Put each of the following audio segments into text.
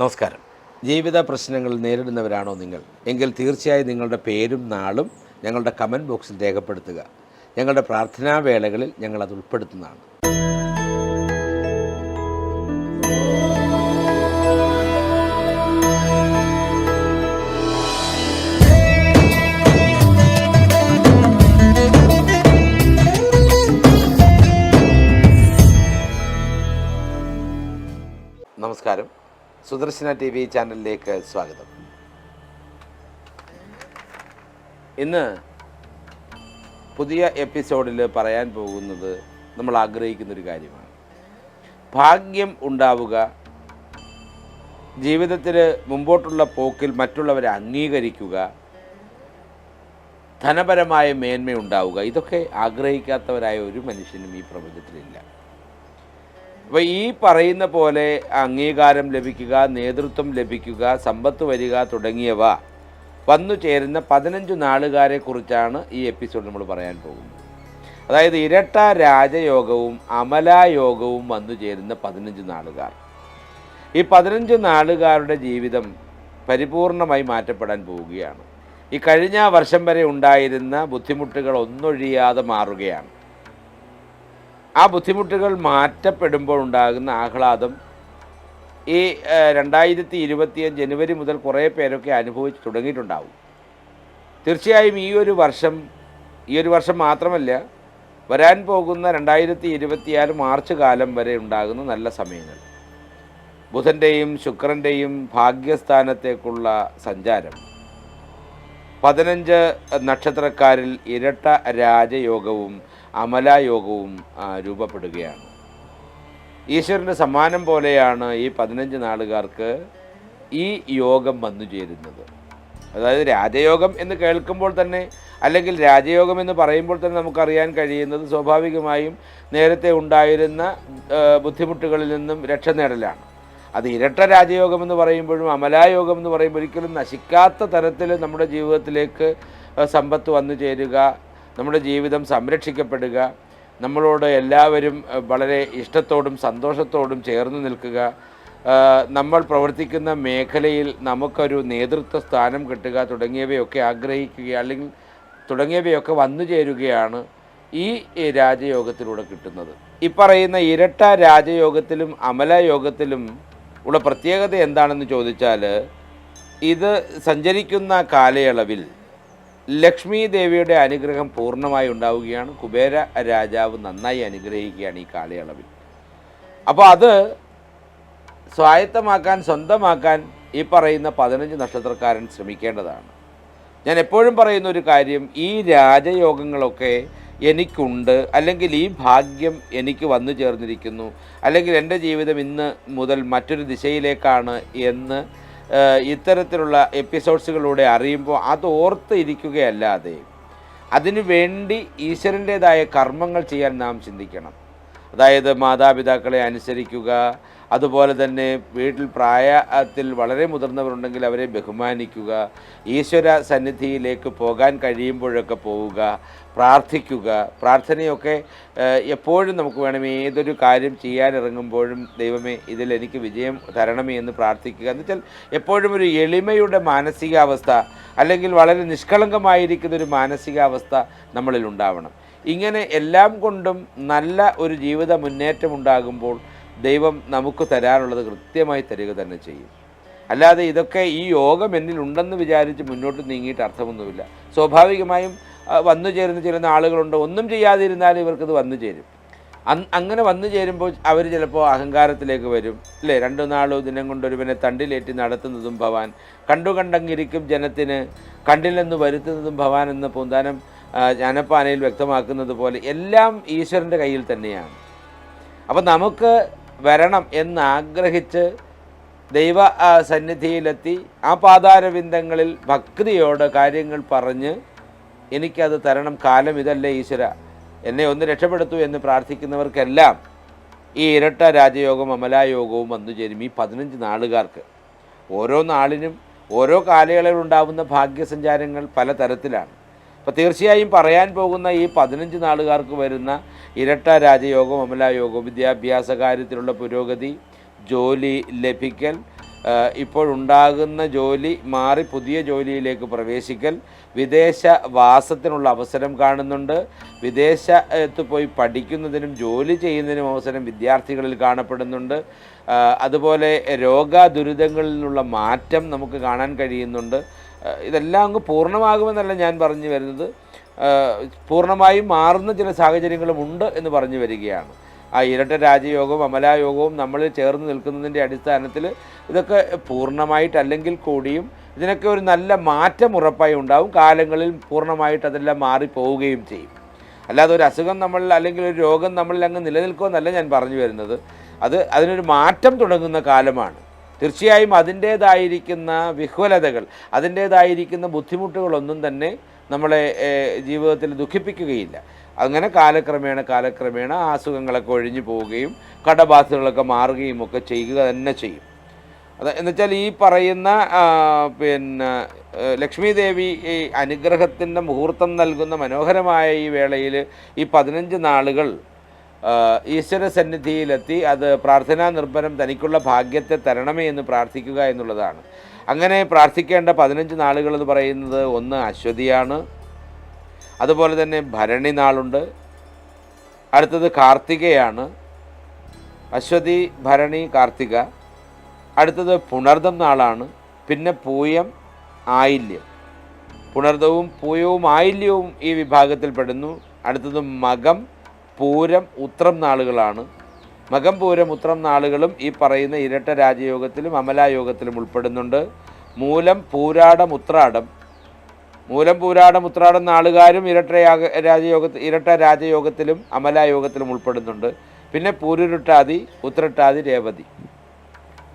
നമസ്കാരം. ജീവിത പ്രശ്നങ്ങൾ നേരിടുന്നവരാണോ നിങ്ങൾ? എങ്കിൽ തീർച്ചയായും നിങ്ങളുടെ പേരും നാളും ഞങ്ങളുടെ കമന്റ് ബോക്സിൽ രേഖപ്പെടുത്തുക. ഞങ്ങളുടെ പ്രാർത്ഥനാ വേളകളിൽ ഞങ്ങൾ അത് ഉൾപ്പെടുത്തുന്നതാണ്. സുദർശന ടി വി ചാനലിലേക്ക് സ്വാഗതം. ഇന്ന് പുതിയ എപ്പിസോഡിൽ പറയാൻ പോകുന്നത് നമ്മൾ ആഗ്രഹിക്കുന്നൊരു കാര്യമാണ്. ഭാഗ്യം ഉണ്ടാവുക ജീവിതത്തിൽ മുമ്പോട്ടുള്ള പോക്കിൽ മറ്റുള്ളവരെ അംഗീകരിക്കുക ധനപരമായ മേന്മ ഉണ്ടാവുക ഇതൊക്കെ ആഗ്രഹിക്കാത്തവരായ ഒരു മനുഷ്യനും ഈ പ്രപഞ്ചത്തിലില്ല. അപ്പോൾ ഈ പറയുന്ന പോലെ അംഗീകാരം ലഭിക്കുക നേതൃത്വം ലഭിക്കുക സമ്പത്ത് വരിക തുടങ്ങിയവ വന്നു ചേരുന്ന പതിനഞ്ച് നാളുകാരെ കുറിച്ചാണ് ഈ എപ്പിസോഡ് നമ്മൾ പറയാൻ പോകുന്നത്. അതായത് ഇരട്ട രാജയോഗവും അമലായോഗവും വന്നു ചേരുന്ന പതിനഞ്ച് നാളുകാർ. ഈ പതിനഞ്ച് നാളുകാരുടെ ജീവിതം പരിപൂർണമായി മാറ്റപ്പെടാൻ പോവുകയാണ്. ഈ കഴിഞ്ഞ വർഷം വരെ ഉണ്ടായിരുന്ന ബുദ്ധിമുട്ടുകൾ ഒന്നൊഴിയാതെ മാറുകയാണ്. ആ ബുദ്ധിമുട്ടുകൾ മാറ്റപ്പെടുമ്പോൾ ഉണ്ടാകുന്ന ആഹ്ലാദം ഈ രണ്ടായിരത്തി ഇരുപത്തിയഞ്ച് ജനുവരി മുതൽ കുറേ പേരൊക്കെ അനുഭവിച്ച് തുടങ്ങിയിട്ടുണ്ടാവും. തീർച്ചയായും ഈ ഒരു വർഷം ഈ ഒരു വർഷം മാത്രമല്ല വരാൻ പോകുന്ന രണ്ടായിരത്തി ഇരുപത്തിയാറ് മാർച്ച് കാലം വരെ ഉണ്ടാകുന്ന നല്ല സമയങ്ങൾ. ബുധന്റെയും ശുക്രന്റെയും ഭാഗ്യസ്ഥാനത്തേക്കുള്ള സഞ്ചാരം. പതിനഞ്ച് നക്ഷത്രക്കാരിൽ ഇരട്ട രാജയോഗവും അമലായോഗവും രൂപപ്പെടുകയാണ്. ഈശ്വരന്റെ സമ്മാനം പോലെയാണ് ഈ പതിനഞ്ച് നാളുകാർക്ക് ഈ യോഗം വന്നു ചേരുന്നത്. അതായത് രാജയോഗം എന്ന് കേൾക്കുമ്പോൾ തന്നെ അല്ലെങ്കിൽ രാജയോഗം എന്ന് പറയുമ്പോൾ തന്നെ നമുക്കറിയാൻ കഴിയുന്നത് സ്വാഭാവികമായും നേരത്തെ ഉണ്ടായിരുന്ന ബുദ്ധിമുട്ടുകളിൽ നിന്നും രക്ഷ നേടലാണ്. അത് ഇരട്ട രാജയോഗം എന്ന് പറയുമ്പോഴും അമലായോഗം എന്ന് പറയുമ്പോൾ ഒരിക്കലും നശിക്കാത്ത തരത്തിൽ നമ്മുടെ ജീവിതത്തിലേക്ക് സമ്പത്ത് വന്നു ചേരുക നമ്മുടെ ജീവിതം സംരക്ഷിക്കപ്പെടുക നമ്മളോട് എല്ലാവരും വളരെ ഇഷ്ടത്തോടും സന്തോഷത്തോടും ചേർന്ന് നിൽക്കുക. നമ്മൾ പ്രവർത്തിക്കുന്ന മേഖലയിൽ നമുക്കൊരു നേതൃത്വ സ്ഥാനം കിട്ടുക തുടങ്ങിയവയൊക്കെ ആഗ്രഹിക്കുക അല്ലെങ്കിൽ തുടങ്ങിയവയൊക്കെ വന്നു ചേരുകയാണ് ഈ രാജയോഗത്തിലൂടെ കിട്ടുന്നത്. ഈ പറയുന്ന ഇരട്ട രാജയോഗത്തിലും അമല യോഗത്തിലും ഉള്ള പ്രത്യേകത എന്താണെന്ന് ചോദിച്ചാൽ ഇത് സഞ്ചരിക്കുന്ന കാലയളവിൽ ലക്ഷ്മി ദേവിയുടെ അനുഗ്രഹം പൂർണമായി ഉണ്ടാവുകയാണ്. കുബേര രാജാവ് നന്നായി അനുഗ്രഹിക്കുകയാണ് ഈ കാലയളവിൽ. അപ്പോൾ അത് സ്വായത്തമാക്കാൻ സ്വന്തമാക്കാൻ ഈ പറയുന്ന പതിനഞ്ച് നക്ഷത്രക്കാരൻ ശ്രമിക്കേണ്ടതാണ്. ഞാൻ എപ്പോഴും പറയുന്ന ഒരു കാര്യം ഈ രാജയോഗങ്ങളൊക്കെ എനിക്കുണ്ട് അല്ലെങ്കിൽ ഈ ഭാഗ്യം എനിക്ക് വന്നു ചേർന്നിരിക്കുന്നു അല്ലെങ്കിൽ എന്റെ ജീവിതം ഇന്ന് മുതൽ മറ്റൊരു ദിശയിലേക്കാണ് എന്ന് ഇത്തരത്തിലുള്ള എപ്പിസോഡ്സുകളിലൂടെ അറിയുമ്പോൾ അത് ഓർത്ത് ഇരിക്കുകയല്ലാതെ അതിനു വേണ്ടി ഈശ്വരന്റേതായ കർമ്മങ്ങൾ ചെയ്യാൻ നാം ചിന്തിക്കണം. അതായത് മാതാപിതാക്കളെ അനുസരിക്കുക അതുപോലെ തന്നെ വീട്ടിൽ പ്രായത്തിൽ വളരെ മുതിർന്നവരുണ്ടെങ്കിൽ അവരെ ബഹുമാനിക്കുക ഈശ്വര സന്നിധിയിലേക്ക് പോകാൻ കഴിയുമ്പോഴൊക്കെ പോവുക പ്രാർത്ഥിക്കുക. പ്രാർത്ഥനയൊക്കെ എപ്പോഴും നമുക്ക് വേണം ഏതൊരു കാര്യം ചെയ്യാനിറങ്ങുമ്പോഴും ദൈവമേ ഇതിൽ എനിക്ക് വിജയം തരണമേ എന്ന് പ്രാർത്ഥിക്കുക. എന്ന് വെച്ചാൽ എപ്പോഴും ഒരു എളിമയുടെ മാനസികാവസ്ഥ അല്ലെങ്കിൽ വളരെ നിഷ്കളങ്കമായിരിക്കുന്ന ഒരു മാനസികാവസ്ഥ നമ്മളിൽ ഉണ്ടാവണം. ഇങ്ങനെ എല്ലാം കൊണ്ടും നല്ല ഒരു ജീവിത മുന്നേറ്റം ഉണ്ടാകുമ്പോൾ ദൈവം നമുക്ക് തരാനുള്ളത് കൃത്യമായി തരിക തന്നെ ചെയ്യും. അല്ലാതെ ഇതൊക്കെ ഈ യോഗം എന്നിൽ ഉണ്ടെന്ന് വിചാരിച്ച് മുന്നോട്ട് നീങ്ങിയിട്ട് അർത്ഥമൊന്നുമില്ല. സ്വാഭാവികമായും വന്നു ചേരുന്ന ചില ആളുകളുണ്ട് ഒന്നും ചെയ്യാതിരുന്നാലും ഇവർക്കത് വന്നു ചേരും. അങ്ങനെ വന്നു ചേരുമ്പോൾ അവർ ചിലപ്പോൾ അഹങ്കാരത്തിലേക്ക് വരും. അല്ലേ? രണ്ടു നാളോ ദിനം കൊണ്ട് ഒരുവനെ തണ്ടിലേറ്റി നടത്തുന്നതും ഭവാൻ. കണ്ടു കണ്ടങ്ങിരിക്കും ജനത്തിന്. കണ്ടില്ലെന്ന് വരുത്തുന്നതും ഭവാൻ എന്ന പൂന്താനം ജ്ഞാനപ്പാനയിൽ വ്യക്തമാക്കുന്നത് പോലെ എല്ലാം ഈശ്വരന്റെ കയ്യിൽ തന്നെയാണ്. അപ്പം നമുക്ക് വരണം എന്നാഗ്രഹിച്ച് ദൈവ സന്നിധിയിലെത്തി ആ പാതാരവിന്ദങ്ങളിൽ ഭക്തിയോട് കാര്യങ്ങൾ പറഞ്ഞ് എനിക്കത് തരണം. കാലം ഇതല്ലേ ഈശ്വര. എന്നെ ഒന്ന് രക്ഷപ്പെടുത്തൂ എന്ന് പ്രാർത്ഥിക്കുന്നവർക്കെല്ലാം ഈ ഇരട്ട രാജയോഗം അമലായോഗവും വന്നു ചേരും ഈ പതിനഞ്ച് നാളുകാർക്ക്. ഓരോ നാളിനും ഓരോ കാലയളവിൽ ഉണ്ടാകുന്ന ഭാഗ്യസഞ്ചാരങ്ങൾ പലതരത്തിലാണ്. അപ്പോൾ തീർച്ചയായും പറയാൻ പോകുന്ന ഈ പതിനഞ്ച് നാളുകാർക്ക് വരുന്ന ഇരട്ട രാജയോഗം അമലായോഗം വിദ്യാഭ്യാസ കാര്യത്തിലുള്ള പുരോഗതി ജോലി ലഭിക്കൽ ഇപ്പോഴുണ്ടാകുന്ന ജോലി മാറി പുതിയ ജോലിയിലേക്ക് പ്രവേശിക്കൽ വിദേശ വാസത്തിനുള്ള അവസരം കാണുന്നുണ്ട്. വിദേശത്ത് പോയി പഠിക്കുന്നതിനും ജോലി ചെയ്യുന്നതിനും അവസരം വിദ്യാർത്ഥികളിൽ കാണപ്പെടുന്നുണ്ട്. അതുപോലെ രോഗ ദുരിതങ്ങളിൽ നിന്നുള്ള മാറ്റം നമുക്ക് കാണാൻ കഴിയുന്നുണ്ട്. ഇതെല്ലാം അങ്ങ് പൂർണമാകുമെന്നല്ല ഞാൻ പറഞ്ഞു വരുന്നത്. പൂർണമായും മാറുന്ന ചില സാഹചര്യങ്ങളും ഉണ്ട് എന്ന് പറഞ്ഞു വരികയാണ്. ആ ഇരട്ട രാജയോഗവും അമലായോഗവും നമ്മൾ ചേർന്ന് നിൽക്കുന്നതിന്റെ അടിസ്ഥാനത്തിൽ ഇതൊക്കെ പൂർണമായിട്ടല്ലെങ്കിൽ കൂടിയും ഇതിനൊക്കെ ഒരു നല്ല മാറ്റം ഉറപ്പായി ഉണ്ടാവും. കാലങ്ങളിൽ പൂർണമായിട്ട് അതെല്ലാം മാറിപ്പോവുകയും ചെയ്യും. അല്ലാതെ ഒരു അസുഖം നമ്മൾ അല്ലെങ്കിൽ ഒരു രോഗം നമ്മളിൽ അങ്ങ് നിലനിൽക്കുമെന്നല്ല ഞാൻ പറഞ്ഞു വരുന്നത്. അത് അതിനൊരു മാറ്റം തുടങ്ങുന്ന കാലമാണ്. തീർച്ചയായും അതിന്റേതായിരിക്കുന്ന വിഹ്വലതകൾ അതിന്റേതായിരിക്കുന്ന ബുദ്ധിമുട്ടുകളൊന്നും തന്നെ നമ്മളെ ജീവിതത്തിൽ ദുഃഖിപ്പിക്കുകയില്ല. അങ്ങനെ കാലക്രമേണ കാലക്രമേണ ആ അസുഖങ്ങളൊക്കെ ഒഴിഞ്ഞു പോവുകയും കടബാധ്യതകളൊക്കെ മാറുകയും ഒക്കെ ചെയ്യുക തന്നെ ചെയ്യും. അത് എന്നുവെച്ചാൽ ഈ പറയുന്ന പിന്നെ ലക്ഷ്മി ദേവി ഈ അനുഗ്രഹത്തിന്റെ മുഹൂർത്തം നൽകുന്ന മനോഹരമായ ഈ വേളയിൽ ഈ പതിനഞ്ച് നാളുകൾ ഈശ്വര സന്നിധിയിലെത്തി അത് പ്രാർത്ഥനാ നിർഭരം തനിക്കുള്ള ഭാഗ്യത്തെ തരണമേ എന്ന് പ്രാർത്ഥിക്കുക എന്നുള്ളതാണ്. അങ്ങനെ പ്രാർത്ഥിക്കേണ്ട പതിനഞ്ച് നാളുകൾ എന്ന് പറയുന്നത് ഒന്ന് അശ്വതിയാണ്. അതുപോലെ തന്നെ ഭരണി നാളുണ്ട്. അടുത്തത് കാർത്തികയാണ്. അശ്വതി ഭരണി കാർത്തിക. അടുത്തത് പുണർദം നാളാണ്. പിന്നെ പൂയം ആയില്യം. പുണർദവും പൂയവും ആയില്യവും ഈ വിഭാഗത്തിൽപ്പെടുന്നു അടുത്തത് മകം പൂരം ഉത്രം നാളുകളാണ്. മകം പൂരം ഉത്രം നാളുകളും ഈ പറയുന്ന ഇരട്ട രാജയോഗത്തിലും അമലായോഗത്തിലും ഉൾപ്പെടുന്നുണ്ട്. മൂലം പൂരാടം ഉത്രാടം. മൂലം പൂരാടം ഉത്രാടം നാളുകാരും ഇരട്ട യാഗ രാജയോഗ ഇരട്ട രാജയോഗത്തിലും അമലായോഗത്തിലും ഉൾപ്പെടുന്നുണ്ട്. പിന്നെ പൂരുരുട്ടാതി ഉത്രട്ടാതി രേവതി.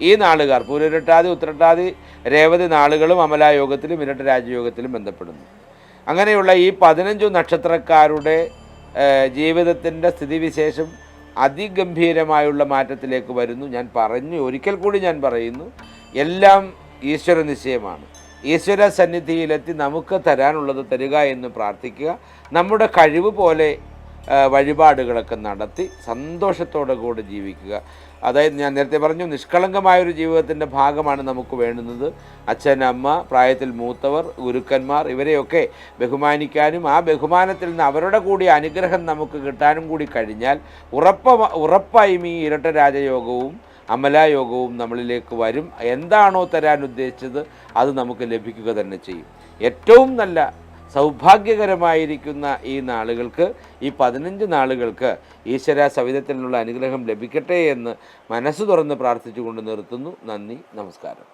ഈ നാളുകാർ പൂരുരുട്ടാതി ഉത്രട്ടാതി രേവതി നാളുകളും അമലായോഗത്തിലും ഇരട്ട രാജയോഗത്തിലും ബന്ധപ്പെടുന്നു. അങ്ങനെയുള്ള ഈ പതിനഞ്ചു നക്ഷത്രക്കാരുടെ ജീവിതത്തിന്റെ സ്ഥിതിവിശേഷം അതിഗംഭീരമായുള്ള മാറ്റത്തിലേക്ക് വരുന്നു. ഞാൻ പറഞ്ഞു ഒരിക്കൽ കൂടി ഞാൻ പറയുന്നു എല്ലാം ഈശ്വര നിശ്ചയമാണ് ഈശ്വര സന്നിധിയിലെത്തി നമുക്ക് തരാനുള്ളത് തരിക എന്ന് പ്രാർത്ഥിക്കുക. നമ്മുടെ കഴിവ് പോലെ വഴിപാടുകളൊക്കെ നടത്തി സന്തോഷത്തോടെ കൂടെ ജീവിക്കുക. അതായത് ഞാൻ നേരത്തെ പറഞ്ഞു നിഷ്കളങ്കമായൊരു ജീവിതത്തിന്റെ ഭാഗമാണ് നമുക്ക് വേണ്ടുന്നത്. അച്ഛൻ അമ്മ പ്രായത്തിൽ മൂത്തവർ ഗുരുക്കന്മാർ ഇവരെയൊക്കെ ബഹുമാനിക്കാനും ആ ബഹുമാനത്തിൽ നിന്ന് അവരുടെ കൂടി അനുഗ്രഹം നമുക്ക് കിട്ടാനും കൂടി കഴിഞ്ഞാൽ ഉറപ്പ ഉറപ്പായും ഈ ഇരട്ട രാജയോഗവും അമലായോഗവും നമ്മളിലേക്ക് വരും. എന്താണോ തരാൻ ഉദ്ദേശിച്ചത് അത് നമുക്ക് ലഭിക്കുക തന്നെ ചെയ്യും. ഏറ്റവും നല്ല സൗഭാഗ്യകരമായിരിക്കുന്ന ഈ നാളുകൾക്ക് ഈ പതിനഞ്ച് നാളുകൾക്ക് ഈശ്വര സവിധത്തിലുള്ള അനുഗ്രഹം ലഭിക്കട്ടെ എന്ന് മനസ്സ് തുറന്ന് പ്രാർത്ഥിച്ചുകൊണ്ട് നിർത്തുന്നു. നന്ദി നമസ്കാരം.